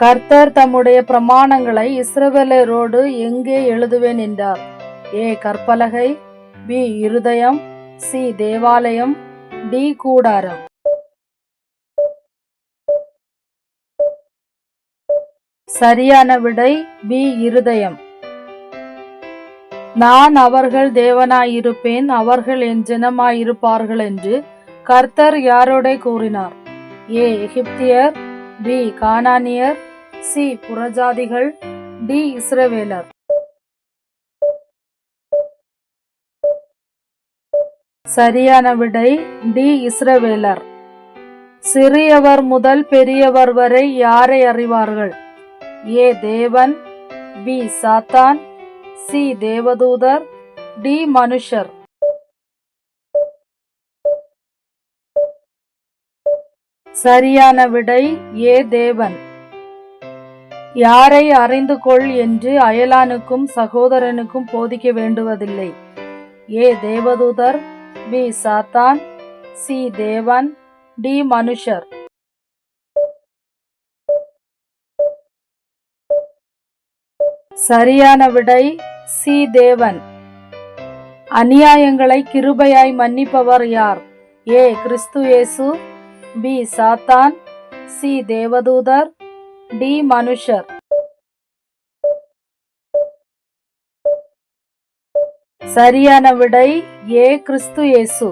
கர்த்தர் தம்முடைய பிரமாணங்களை இஸ்ரவேலரோடு எங்கே எழுதுவேன் என்றார். ஏ கற்பலகை பி இருதயம் சி தேவாலயம் டி கூடாரம். சரியான விடை பி இருதயம். நான் அவர்கள் தேவனாயிருப்பேன் அவர்கள் என் ஜனமாயிருப்பார்கள் என்று கர்த்தர் யாரோட கூறினார். ஏ எகிப்தியர் பி கானானியர் சி. புறஜாதிகள் டி. இஸ்ரவேலர். சரியான விடை டி. இஸ்ரவேலர். சிறியவர் முதல் பெரியவர் வரை யாரை அறிவார்கள்? ஏ. தேவன் பி. சாத்தான் சி. தேவதூதர் டி. மனுஷர். சரியான விடை ஏ. தேவன். யாரை அறிந்து கொள் என்று அயலானுக்கும் சகோதரனுக்கும் போதிக்க வேண்டுவதில்லை. ஏ தேவதூதர் பி சாத்தான் சி தேவன் டி மனுஷர். சரியான விடை சி தேவன். அநியாயங்களை கிருபையாய் மன்னிப்பவர் யார்? ஏ கிறிஸ்து இயேசு பி சாத்தான் சி தேவதூதர் டி. மனுஷர். சரியான விடை ஏ. கிறிஸ்து இயேசு.